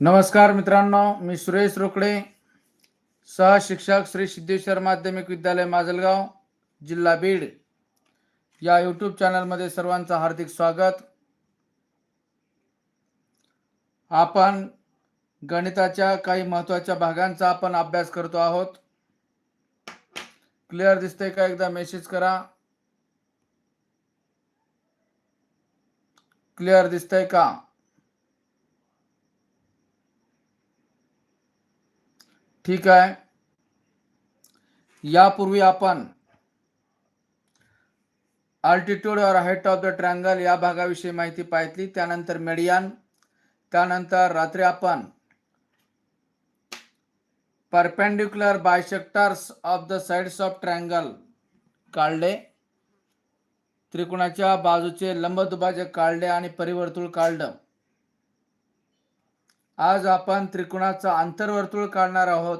नमस्कार मित्रांनो मी सुरेश रोकडे सहशिक्षक श्री सिद्धेश्वर माध्यमिक विद्यालय माजलगाव जिल्हा बीड. या यूट्यूब चॅनलमध्ये सर्वांचं हार्दिक स्वागत. आपण गणिताच्या काही महत्त्वाच्या भागांचा आपण अभ्यास करतो आहोत. क्लिअर दिसतंय का एकदा मेसेज करा. क्लिअर दिसतंय का? ठीक आहे. यापूर्वी आपण अल्टिट्यूड और हाईट ऑफ द ट्रँगल या भागाविषयी माहिती पाहितली त्यानंतर मेडियन त्यानंतर रात्री आपण perpendicular bisectors of the sides of triangle काढले. त्रिकोणाच्या बाजूचे लंबदुभाजक काढले आणि परिवर्तुळ काढलं. आज आपण त्रिकोणाचं आंतरवर्तुळ काढणार आहोत.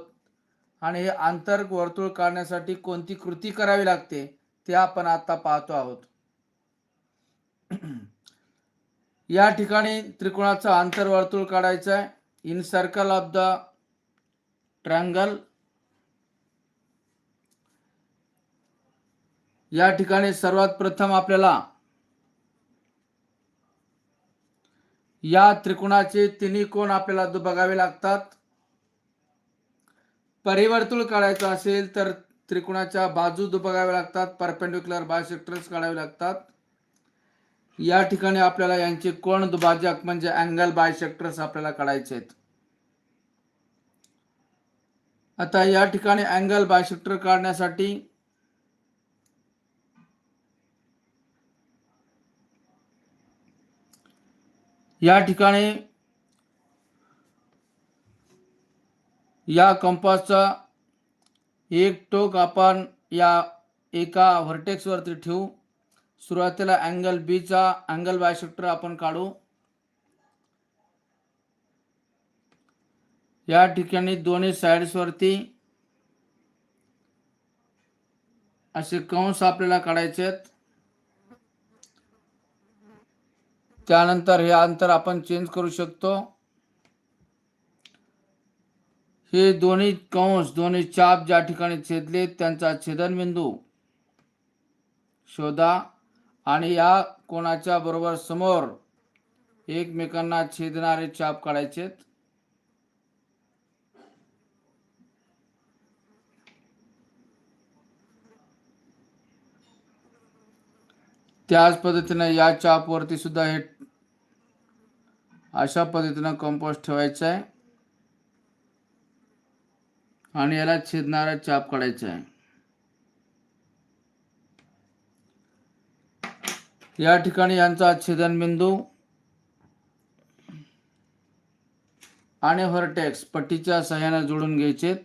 आणि हे आंतरवर्तुळ काढण्यासाठी कोणती कृती करावी लागते ते आपण आता पाहतो आहोत. या ठिकाणी त्रिकोणाचं आंतरवर्तुळ काढायचं आहे incircle of the triangle या ठिकाणी सर्वात प्रथम आपल्याला या त्रिकोणाचे तिन्ही कोण आपल्याला बघावे लागतात? परिवर्तुळ काढायचं असेल तर त्रिकोणाच्या बाजू दुबगाव्या लागतात. परपेंडिक्युलर बायसेक्टर्स काढावे लागतात. या ठिकाणी आपल्याला यांचे कोण दुभाजक म्हणजे अँगल बायसेक्टर्स आपल्याला काढायचे आहेत. आता या ठिकाणी अँगल बायसेक्टर काढण्यासाठी या ठिकाणी या कंपासचा एक टोक आपण या एका व्हर्टेक्सवरती ठेवू. सुरुवातीला अँगल बीचा अँगल बायसेक्टर आपण काढू. या ठिकाणी दोन्ही साईड्सवरती असे कंस आपल्याला काढायचे आहेत. त्यानंतर हे अंतर आपण चेंज करू शकतो. हे दोन्ही कंस दोन्ही चाप ज्या ठिकाणी छेदले त्यांचा छेदनबिंदू शोधा. आणि या कोणाच्या बरोबर समोर एकमेकांना छेदणारे चाप काढायचेत त्याच पद्धतीने या चापवरती सुद्धा हे अशा पद्धतीनं कंपोस्ट ठेवायचं आहे. आणि याला छेदणारा चाप काढायचा आहे. या ठिकाणी यांचा छेदनबिंदू आणि व्हर्टेक्स पट्टीच्या सहाय्याने जोडून घ्यायचेत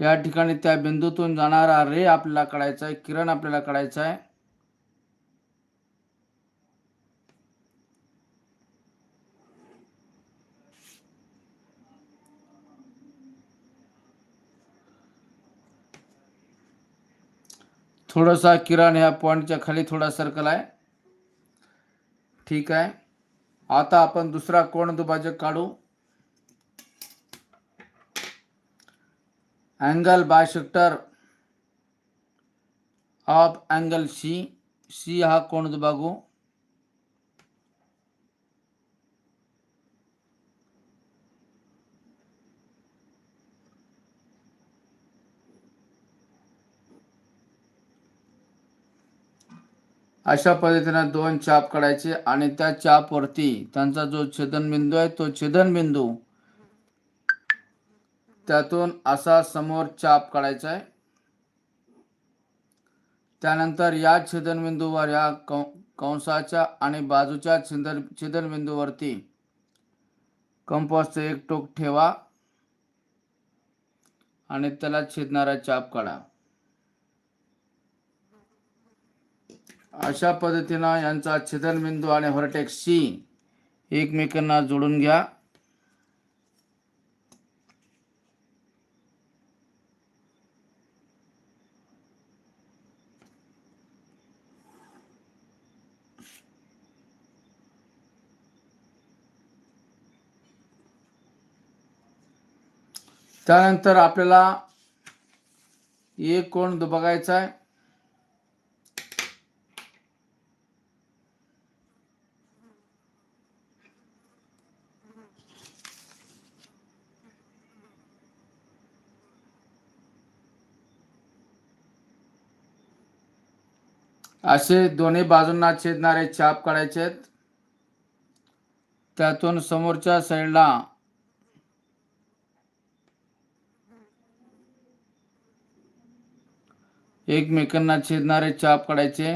या ठिकाणी त्या बिंदूतून जाणारा रे आपल्याला काढायचा आहे किरण आपल्याला काढायचा आहे. थोडासा किरण ह्या पॉईंटच्या खाली थोडा सर्कल आहे. ठीक आहे. आता आपण दुसरा कोण दुभाजक काढू? Angle bisector of angle C C हा कोण दुभागू? अशा पद्धतीनं दोन चाप काढायचे आणि त्या चापवरती त्यांचा जो छेदनबिंदू आहे तो छेदनबिंदू त्यातून असा समोर चाप काढायचा आहे. त्यानंतर या छेदनबिंदूवर या कं कंसाच्या आणि बाजूच्या छेदन छेदनबिंदूवरती कंपासचं एक टोक ठेवा आणि त्याला छेदणारा चाप काढा. अशा पद्धतीनं यांचा छेदनबिंदू आणि व्हर्टेक्स सी एकमेकांना जोडून घ्या. त्यानंतर आपल्याला एक कोण बघायचा आहे? असे दोन्ही बाजूंना छेदणारे चाप काढायचे आहेत. त्यातून समोरच्या साईडला एकमेकांना छेदणारे चाप काढायचे.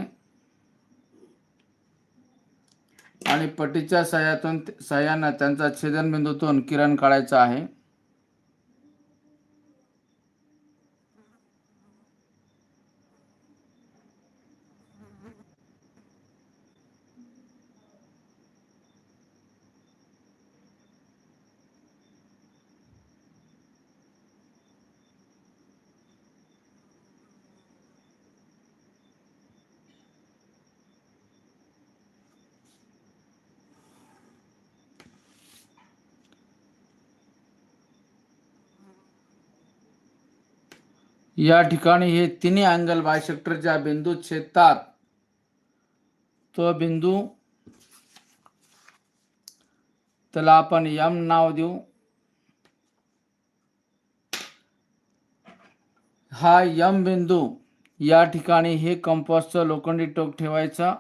आणि पट्टीच्या सहाय्यातून सहाय्यानं त्यांचा छेदनबिंदूतून किरण काढायचा आहे. या ठिकाणी हे तिन्ही अँगल बायसेक्टर ज्या बिंदू छेदतात तो बिंदू त्याला आपण यम नाव देऊ. हा यम बिंदू या ठिकाणी हे कंपासचं लोखंडी टोक ठेवायचा.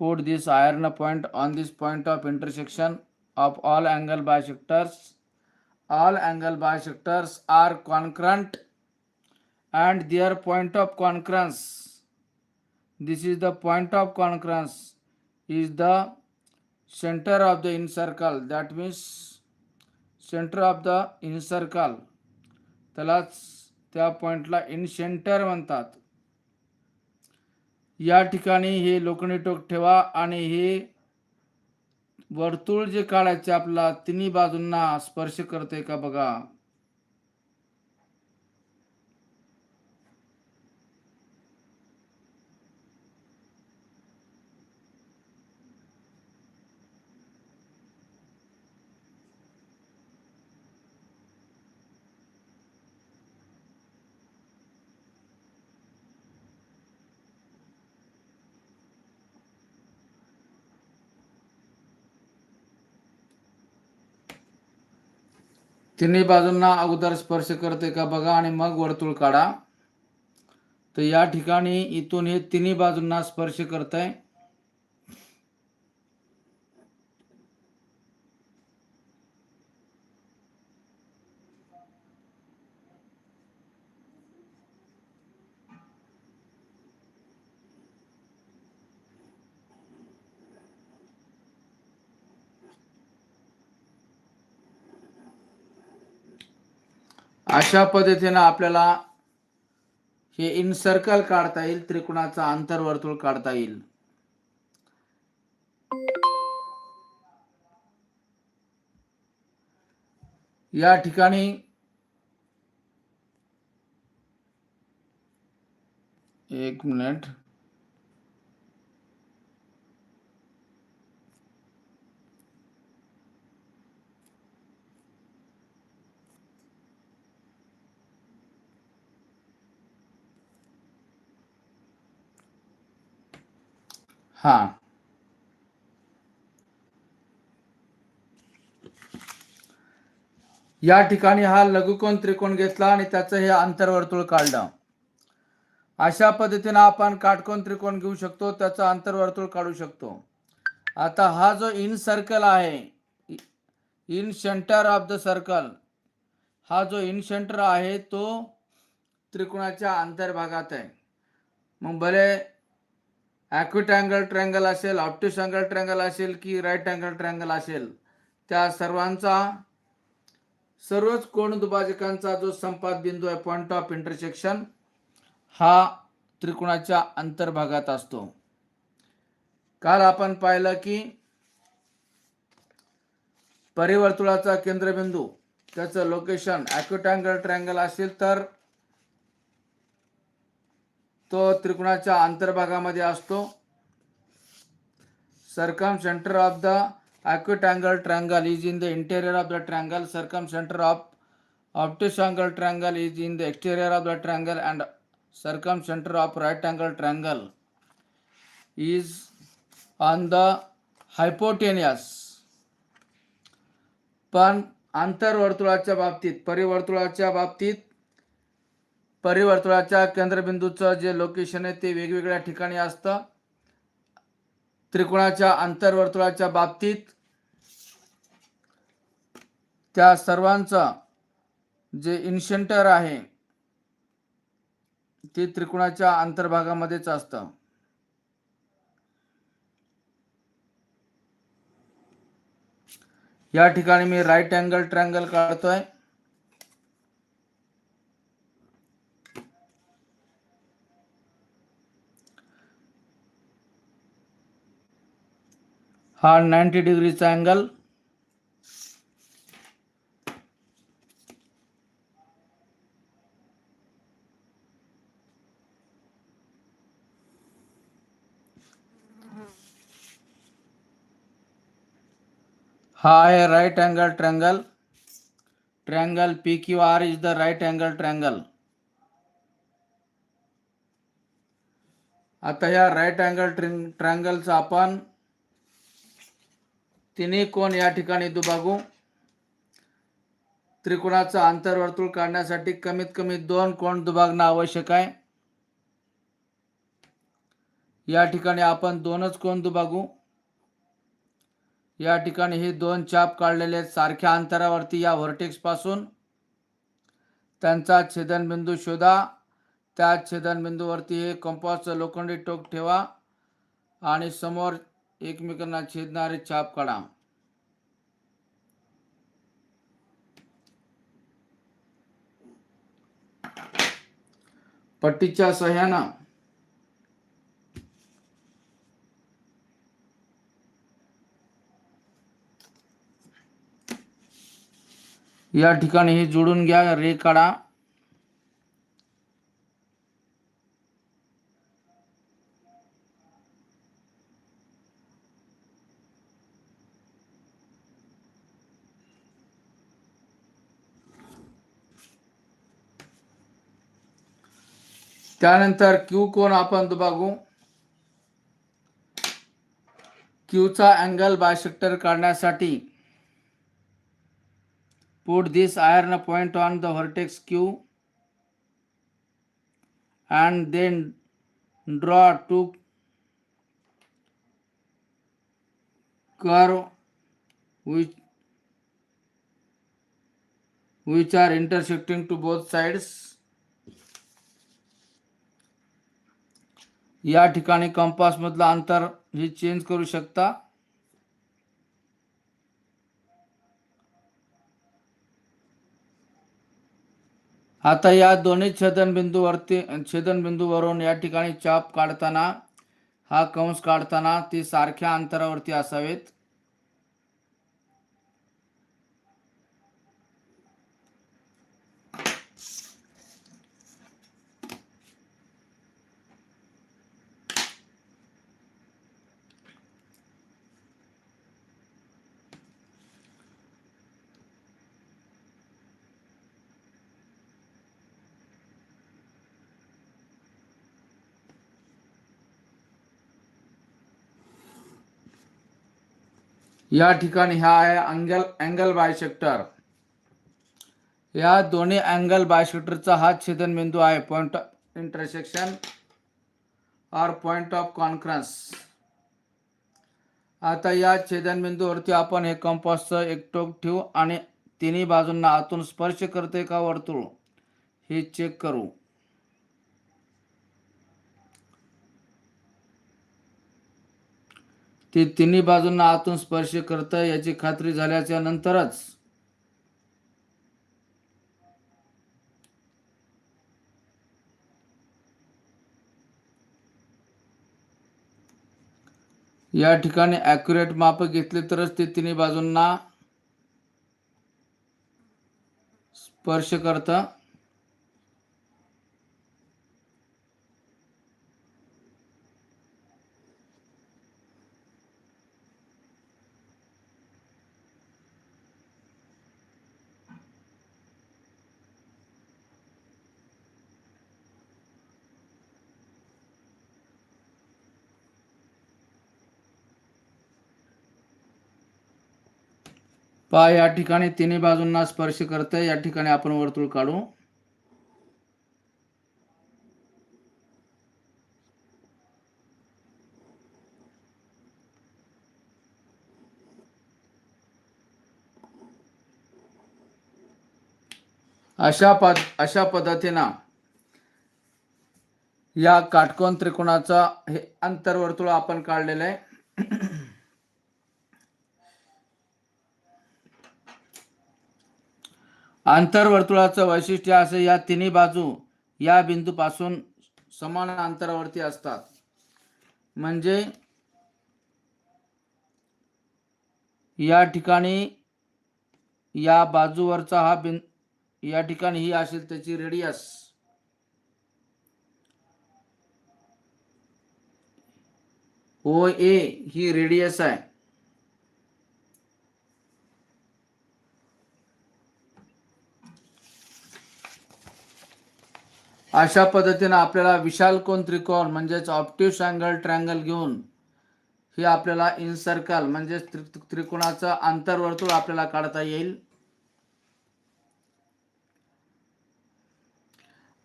Put this iron point on this point of intersection of all angle bisectors all angle bisectors are concurrent and their point of concurrence this is the point of concurrence is the center of the incircle that means center of the incircle त्यालाच त्या पॉइंटला in centre म्हणतात या ठिकाणी हे लोखंडी टोक ठेवा आणि हे वर्तुळ जे काढायचे आपला तिन्ही बाजूंना स्पर्श करते का बघा तिन्ही बाजूंना अगोदर स्पर्श करते का बघा आणि मग वर्तुळ काढा. तर या ठिकाणी इथून हे तिन्ही बाजूंना स्पर्श करत आहे अशा पद्धतीनं आपल्याला हे इन सर्कल काढता येईल त्रिकोणाचा आंतरवर्तुळ काढता येईल. या ठिकाणी एक मिनिट. हा. या ठिकाणी हा लघुकोण त्रिकोण घेतला आणि त्याचं हे आंतरवर्तुळ काढलं. अशा पद्धतीने आपण काटकोन त्रिकोण घेऊ शकतो त्याचं आंतरवर्तुळ काढू शकतो. आता हा जो इन सर्कल आहे incentre of the circle हा जो इन सेंटर आहे तो त्रिकोणाच्या अंतर्भागात आहे. मग भले ॲक्विट अँगल ट्रँगल असेल ऑप्टिस अँगल ट्रँगल असेल की राईट अँगल ट्रँगल असेल त्या सर्वांचा सर्वच कोण दुभाजकांचा जो संपात बिंदू आहे पॉईंट ऑफ इंटरसेक्शन हा त्रिकोणाच्या अंतर्भागात असतो. काल आपण पाहिलं की परिवर्तुळाचा केंद्रबिंदू त्याचं लोकेशन ॲक्युट अँगल ट्रँगल असेल तर तो त्रिकोणाच्या अंतर्भागामध्ये असतो. Circumcentre of the acute angle triangle is in the interior of the triangle circumcentre of obtuse angle triangle is in the exterior of the triangle and circumcentre of right angle triangle is on the hypotenuse पण आंतरवर्तुळाच्या बाबतीत परिवर्तुळाच्या बाबतीत परिवर्तुळाच्या केंद्रबिंदूचं जे location आहे ते वेगवेगळ्या ठिकाणी असतं. त्रिकोणाच्या आंतरवर्तुळाच्या बाबतीत त्या सर्वांचं जे इन्शेंटर आहे ते त्रिकोणाच्या अंतर्भागामध्येच असतं. या ठिकाणी मी राईट अँगल ट्रँगल काढतोय. हा नाईन्टी डिग्रीचा अँगल हा आहे right angle triangle triangle P Q R is the right angle triangle आता या राईट अँगल ट्रँगलचा आपण तिन्ही कोण या ठिकाणी दुभागू? त्रिकोणाचं आंतरवर्तुळ काढण्यासाठी कमीत कमी दोन कोण दुभागणं आवश्यक आहे? या ठिकाणी आपण दोनच कोण दुभागू? या ठिकाणी हे दोन चाप काढलेले आहेत. सारख्या अंतरावरती या व्हर्टेक्सपासून. त्यांचा छेदनबिंदू शोधा. त्या छेदनबिंदूवरती हे कंपासचं लोखंडी टोक ठेवा. आणि समोर एकमेकांना छेदणारे छाप काढा. पट्टीच्या सह्यानं या ठिकाणी हे जोडून घ्या रे काढा त्यानंतर क्यू कोण आपण बघू. क्यूचा अँगल बायसेक्टर काढण्यासाठी put this iron point on the vertex Q. And then draw two कर which are intersecting to both sides. या ठिकाणी कंपासमधलं अंतर हे चेंज करू शकता. आता या दोन्ही छेदनबिंदूवरती छेदनबिंदूवरून या ठिकाणी चाप काढताना हा कंस काढताना ते सारख्या अंतरावरती असावेत. या ठिकाणी ह्या आहे अँगल अँगल बायसेक्टर या दोन्ही अँगल बायसेक्टरचा हा छेदनबिंदू आहे. Point of intersection or point of concurrence आता या छेदनबिंदूवरती आपण हे कंपासचं एक टोक ठेवू आणि तिन्ही बाजूंना आतून स्पर्श करते का वर्तुळ? हे चेक करू. ते तिन्ही बाजूंना आतून स्पर्श करत याची खात्री झाल्याच्या नंतरच. या ठिकाणी ॲक्युरेट माप घेतले तरच ते तिन्ही बाजूंना स्पर्श करतं. पा या ठिकाणी तिन्ही बाजूंना स्पर्श करतंय. या ठिकाणी आपण वर्तुळ काढू. अशा पद अशा पद्धतीनं या काटकोन त्रिकोणाचा हे अंतर्वर्तुळ आपण काढलेलं आहे. आंतरवर्तुळाचं वैशिष्ट्य असं या तिन्ही बाजू या बिंदूपासून समान अंतरावरती असतात. म्हणजे या ठिकाणी या बाजूवरचा हा बिन या ठिकाणी ही असेल त्याची रेडियस ओ ए ही रेडियस आहे. अशा पद्धतीनं आपल्याला विशाल कोण त्रिकोण म्हणजेच ऑप्टिव्ह अँगल ट्रँगल घेऊन हे आपल्याला इन सर्कल म्हणजेच त्रिकोणाचं आंतरवर्तुळ आपल्याला काढता येईल.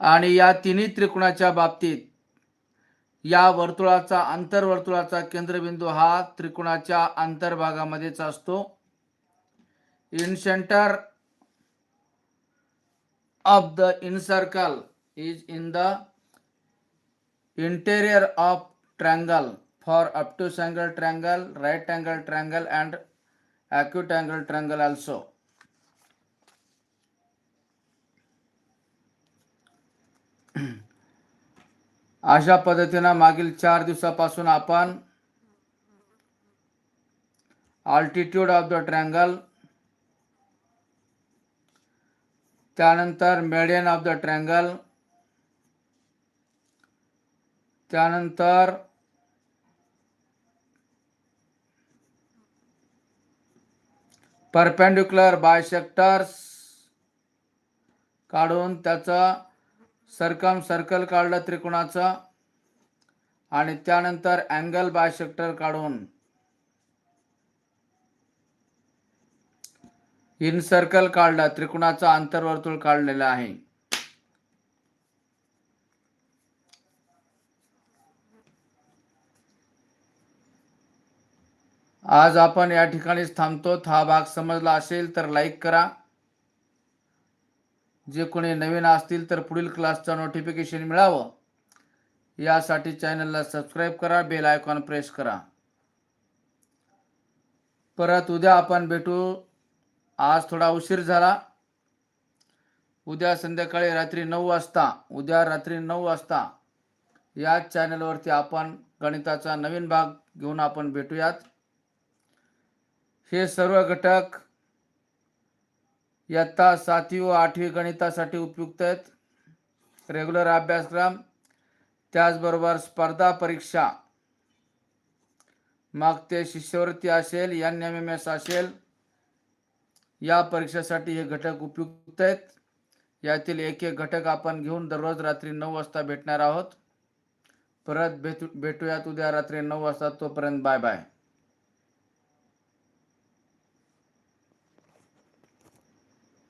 आणि या तिन्ही त्रिकोणाच्या बाबतीत या वर्तुळाचा आंतरवर्तुळाचा केंद्रबिंदू हा त्रिकोणाच्या आंतरभागामध्येच असतो. Incentre of the incircle is in the interior of triangle for obtuse angle triangle right angle triangle and acute angle triangle also अशा पद्धतीनं मागील चार दिवसापासून आपण आल्टिट्यूड ऑफ द ट्रँगल त्यानंतर मेडियन ऑफ द ट्रँगल त्यानंतर परपेंडिक्युलर बायसेक्टर्स काढून त्याचं सरकम सर्कल काढलं त्रिकोणाचं आणि त्यानंतर अँगल बायसेक्टर काढून इन सर्कल काढलं त्रिकोणाचं आंतरवर्तुळ काढलेलं आहे. आज आपण या ठिकाणीच थांबतो. हा भाग समजला असेल तर लाईक करा. जे कोणी नवीन असतील तर पुढील क्लासचं नोटिफिकेशन मिळावं. यासाठी चॅनलला सबस्क्राईब करा बेल आयकॉन प्रेस करा. परत उद्या आपण भेटू. आज थोडा उशीर झाला. उद्या संध्याकाळी रात्री नऊ वाजता उद्या रात्री नऊ वाजता याच चॅनलवरती आपण गणिताचा नवीन भाग घेऊन आपण भेटूयात. हे सर्व घटक इयत्ता सातवी व आठवी गणितासाठी उपयुक्त आहेत. रेग्युलर अभ्यासक्रम त्याचबरोबर स्पर्धा परीक्षा. मग ते शिष्यवृत्ती असेल एन एम एम एस असेल या परीक्षेसाठी हे घटक उपयुक्त आहेत. यातील एक एक घटक आपण घेऊन दररोज रात्री नऊ वाजता भेटणार आहोत. परत भेटू भेटूयात उद्या रात्री नऊ वाजता. तोपर्यंत बाय बाय.